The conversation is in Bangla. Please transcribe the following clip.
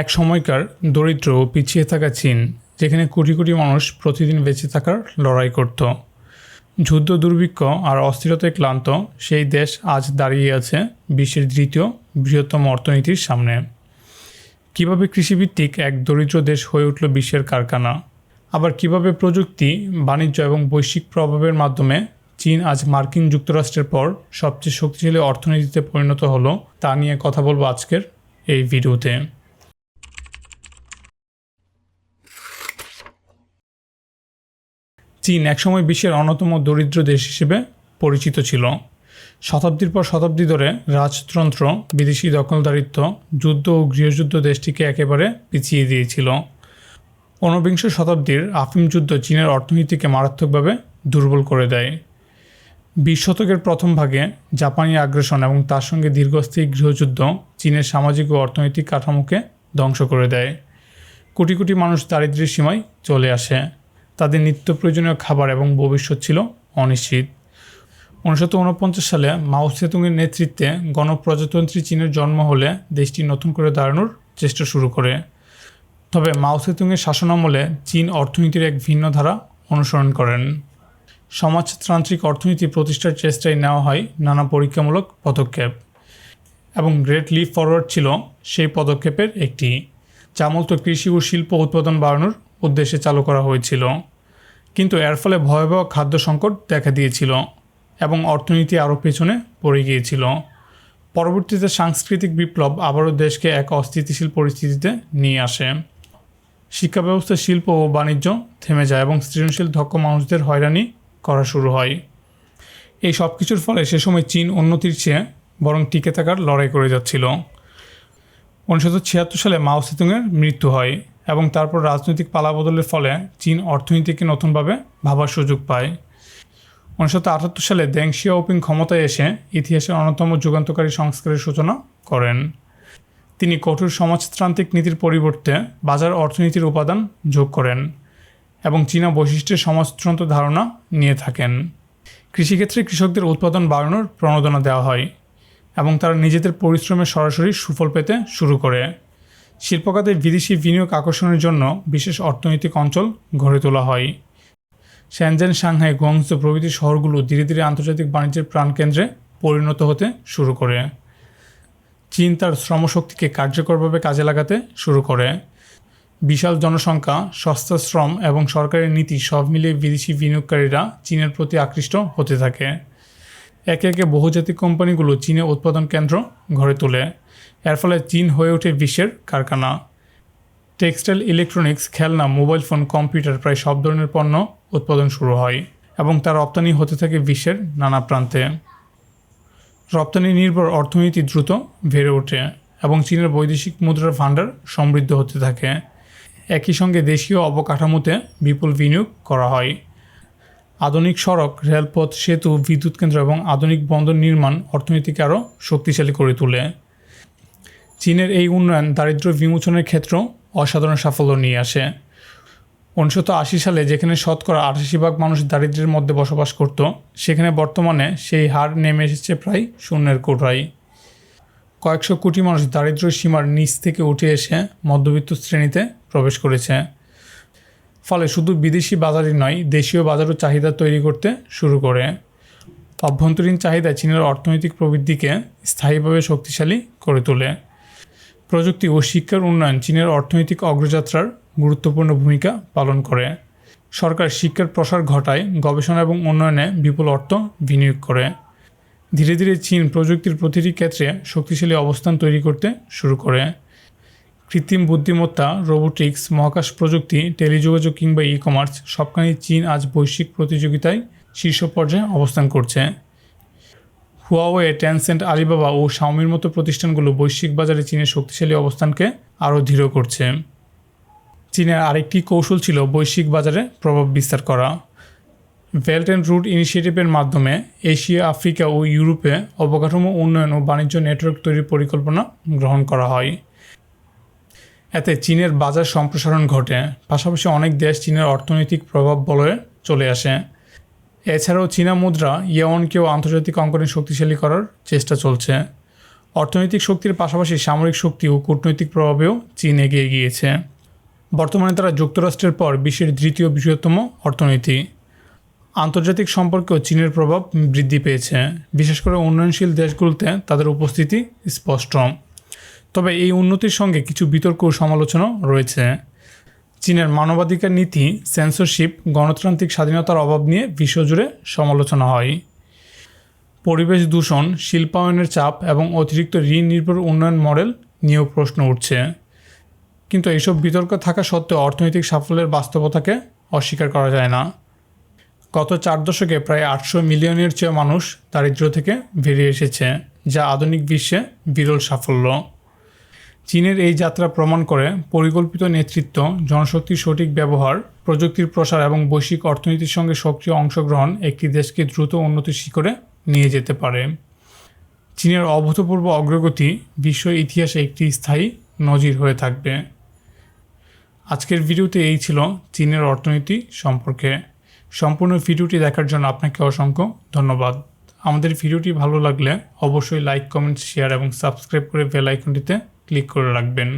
এক সময়কার দরিদ্র ও পিছিয়ে থাকা চীন, যেখানে কোটি কোটি মানুষ প্রতিদিন বেঁচে থাকার লড়াই করত। যুদ্ধ দুর্ভিক্ষ আর অস্থিরতায় ক্লান্ত, সেই দেশ আজ দাঁড়িয়ে আছে বিশ্বের দ্বিতীয় বৃহত্তম অর্থনীতির সামনে। কীভাবে কৃষিভিত্তিক এক দরিদ্র দেশ হয়ে উঠল বিশ্বের কারখানা? আবার কীভাবে প্রযুক্তি, বাণিজ্য এবং বৈশ্বিক প্রভাবের মাধ্যমে চীন আজ মার্কিন যুক্তরাষ্ট্রের পর সবচেয়ে শক্তিশালী অর্থনীতিতে পরিণত হলো, তা নিয়ে কথা বলব আজকের এই ভিডিওতে। চীন একসময় বিশ্বের অন্যতম দরিদ্র দেশ হিসেবে পরিচিত ছিল। শতাব্দীর পর শতাব্দী ধরে রাজতন্ত্র, বিদেশি দখলদারিত্ব, যুদ্ধ ও গৃহযুদ্ধ দেশটিকে একেবারে পিছিয়ে দিয়েছিল। ঊনবিংশ শতাব্দীর আফিম যুদ্ধ চীনের অর্থনীতিকে মারাত্মকভাবে দুর্বল করে দেয়। বিশ শতকের প্রথম ভাগে জাপানি আগ্রাসন এবং তার সঙ্গে দীর্ঘস্থায়ী গৃহযুদ্ধ চীনের সামাজিক ও অর্থনৈতিক কাঠামোকে ধ্বংস করে দেয়। কোটি কোটি মানুষ দারিদ্র্যের সীমায় চলে আসে। তাদের নিত্য প্রয়োজনীয় খাবার এবং ভবিষ্যৎ ছিল অনিশ্চিত। উনিশশো উনপঞ্চাশ সালে মাও সেতুংয়ের নেতৃত্বে গণপ্রজাতন্ত্রী চীনের জন্ম হলে দেশটি নতুন করে দাঁড়ানোর চেষ্টা শুরু করে। তবে মাও সেতুংয়ের শাসনামলে চীন অর্থনীতির এক ভিন্ন ধারা অনুসরণ করেন। সমাজতান্ত্রিক অর্থনীতি প্রতিষ্ঠার চেষ্টায় নেওয়া হয় নানা পরীক্ষামূলক পদক্ষেপ এবং গ্রেট লিপ ফরওয়ার্ড ছিল সেই পদক্ষেপের একটি। যা মূলত কৃষি ও শিল্প উৎপাদন বাড়ানোর উদ্দেশ্যে চালু করা হয়েছিল। কিন্তু এর ফলে ভয়াবহ খাদ্য সংকট দেখা দিয়েছিল এবং অর্থনীতি আরও পেছনে পড়ে গিয়েছিল। পরবর্তীতে সাংস্কৃতিক বিপ্লব আবারও দেশকে এক অস্থিতিশীল পরিস্থিতিতে নিয়ে আসে। শিক্ষা ব্যবস্থা শিল্প ও বাণিজ্য থেমে যায় এবং সৃজনশীল দক্ষ মানুষদের হয়রানি করা শুরু হয়। এই সব কিছুর ফলে সে সময় চীন উন্নতির চেয়ে বরং টিকে থাকার লড়াই করে যাচ্ছিল। উনিশশো ছিয়াত্তর সালে মাও সেতুংয়ের মৃত্যু হয়। এবং তারপর রাজনৈতিক পালাবদলের ফলে চীন অর্থনীতিকে নতুনভাবে ভাবার সুযোগ পায়। উনিশশো আটাত্তর সালে দেং শিয়াওপিং ক্ষমতায় এসে ইতিহাসের অন্যতম যুগান্তকারী সংস্কারের সূচনা করেন। তিনি কঠোর সমাজতান্ত্রিক নীতির পরিবর্তে বাজার অর্থনীতির উপাদান যোগ করেন এবং চীনা বৈশিষ্ট্যের সমাজতন্ত্র ধারণা নিয়ে থাকেন। কৃষিক্ষেত্রে কৃষকদের উৎপাদন বাড়ানোর প্রণোদনা দেওয়া হয় এবং তারা নিজেদের পরিশ্রমের সরাসরি সুফল পেতে শুরু করে। শিল্পখাতে বিদেশি বিনিয়োগ আকর্ষণের জন্য বিশেষ অর্থনৈতিক অঞ্চল গড়ে তোলা হয়। শ্যানজেন সাংহাই গুয়াংজো প্রভৃতি শহরগুলো ধীরে ধীরে আন্তর্জাতিক বাণিজ্যের প্রাণকেন্দ্রে পরিণত হতে শুরু করে। চীন তার শ্রমশক্তিকে কার্যকরভাবে কাজে লাগাতে শুরু করে। বিশাল জনসংখ্যা, সস্তা শ্রম এবং সরকারের নীতি সব মিলিয়ে বিদেশি বিনিয়োগকারীরা চীনের প্রতি আকৃষ্ট হতে থাকে। একে একে বহুজাতিক কোম্পানিগুলো চীনে উৎপাদন কেন্দ্র গড়ে তোলে। এর ফলে চীন হয়ে ওঠে বিশ্বের কারখানা। টেক্সটাইল ইলেকট্রনিক্স, খেলনা, মোবাইল ফোন, কম্পিউটার প্রায় সব ধরনের পণ্য উৎপাদন শুরু হয় এবং তার রপ্তানি হতে থাকে বিশ্বের নানা প্রান্তে। রপ্তানি নির্ভর অর্থনীতি দ্রুত বেড়ে ওঠে এবং চীনের বৈদেশিক মুদ্রার ভাণ্ডার সমৃদ্ধ হতে থাকে। একই সঙ্গে দেশীয় অবকাঠামোতে বিপুল বিনিয়োগ করা হয়। আধুনিক সড়ক, রেলপথ, সেতু, বিদ্যুৎ কেন্দ্র এবং আধুনিক বন্দর নির্মাণ অর্থনীতিকে আরও শক্তিশালী করে তোলে। চীনের এই উন্নয়ন দারিদ্র বিমোচনের ক্ষেত্রেও অসাধারণ সাফল্য নিয়ে আসে। উনিশশো আশি সালে যেখানে শতকরা আটাশি ভাগ মানুষ দারিদ্র্যের মধ্যে বসবাস করত, সেখানে বর্তমানে সেই হার নেমে এসেছে প্রায় শূন্যের কোঠায়। কয়েকশো কোটি মানুষ দারিদ্র সীমার নিচ থেকে উঠে এসে মধ্যবিত্ত শ্রেণীতে প্রবেশ করেছে। ফলে শুধু বিদেশি বাজারই নয়, দেশীয় বাজারও চাহিদা তৈরি করতে শুরু করে। অভ্যন্তরীণ চাহিদা চীনের অর্থনৈতিক প্রবৃদ্ধিকে স্থায়ীভাবে শক্তিশালী করে তোলে। প্রযুক্তি ও শিক্ষার উন্নয়ন চীনের অর্থনৈতিক অগ্রযাত্রার গুরুত্বপূর্ণ ভূমিকা পালন করে। সরকার শিক্ষার প্রসার ঘটায়, গবেষণা এবং উন্নয়নে বিপুল অর্থ বিনিয়োগ করে। ধীরে ধীরে চীন প্রযুক্তির প্রতিটি ক্ষেত্রে শক্তিশালী অবস্থান তৈরি করতে শুরু করে। কৃত্রিম বুদ্ধিমত্তা, রোবোটিক্স, মহাকাশ প্রযুক্তি, টেলিযোগাযোগ কিংবা ই কমার্স সবখানেই চীন আজ বৈশ্বিক প্রতিযোগিতায় শীর্ষ পর্যায়ে অবস্থান করছে। হুয়াওয়ে, টেনসেন্ট, আলিবাবা ও শাওমির মতো প্রতিষ্ঠানগুলো বৈশ্বিক বাজারে চীনের শক্তিশালী অবস্থানকে আরও দৃঢ় করছে। চীনের আরেকটি কৌশল ছিল বৈশ্বিক বাজারে প্রভাব বিস্তার করা। বেল্ট অ্যান্ড রুট ইনিশিয়েটিভের মাধ্যমে এশিয়া, আফ্রিকা ও ইউরোপে অবকাঠামো, উন্নয়ন ও বাণিজ্য নেটওয়ার্ক তৈরির পরিকল্পনা গ্রহণ করা হয়। এতে চীনের বাজার সম্প্রসারণ ঘটে। পাশাপাশি অনেক দেশ চীনের অর্থনৈতিক প্রভাব বলয়ে চলে আসে। এছাড়াও চীনা মুদ্রা ইয়াওয়ানকেও আন্তর্জাতিক অঙ্কনে শক্তিশালী করার চেষ্টা চলছে। অর্থনৈতিক শক্তির পাশাপাশি সামরিক শক্তি ও কূটনৈতিক প্রভাবেও চীন এগিয়ে গিয়েছে। বর্তমানে তারা যুক্তরাষ্ট্রের পর বিশ্বের দ্বিতীয় বৃহত্তম অর্থনীতি। আন্তর্জাতিক সম্পর্কেও চীনের প্রভাব বৃদ্ধি পেয়েছে। বিশেষ করে উন্নয়নশীল দেশগুলোতে তাদের উপস্থিতি স্পষ্ট। তবে এই উন্নতির সঙ্গে কিছু বিতর্ক ও সমালোচনাও রয়েছে। চীনের মানবাধিকার নীতি সেন্সরশিপ গণতান্ত্রিক স্বাধীনতার অভাব নিয়ে বিশ্বজুড়ে সমালোচনা হয়। পরিবেশ দূষণ, শিল্পায়নের চাপ এবং অতিরিক্ত ঋণ নির্ভর উন্নয়ন মডেল নিয়েও প্রশ্ন উঠছে। কিন্তু এইসব বিতর্ক থাকা সত্ত্বেও অর্থনৈতিক সাফল্যের বাস্তবতাকে অস্বীকার করা যায় না। গত চার দশকে প্রায় আটশো মিলিয়নের চেয়ে মানুষ দারিদ্র্য থেকে বেরিয়ে এসেছে, যা আধুনিক বিশ্বে বিরল সাফল্য। চীনের এই যাত্রা প্রমাণ করে পরিকল্পিত নেতৃত্ব, জনশক্তির সঠিক ব্যবহার, প্রযুক্তির প্রসার এবং বৈশ্বিক অর্থনীতির সঙ্গে সক্রিয় অংশগ্রহণ একটি দেশকে দ্রুত উন্নতির শিখরে নিয়ে যেতে পারে। চীনের অভূতপূর্ব অগ্রগতি বিশ্ব ইতিহাসে একটি স্থায়ী নজির হয়ে থাকবে। আজকের ভিডিওতে এই ছিল চীনের অর্থনীতি সম্পর্কে। সম্পূর্ণ ভিডিওটি দেখার জন্য আপনাকে অসংখ্য ধন্যবাদ। আমাদের ভিডিওটি ভালো লাগলে অবশ্যই লাইক কমেন্ট শেয়ার এবং সাবস্ক্রাইব করে বেল আইকনটিতে ক্লিক করে রাখবেন।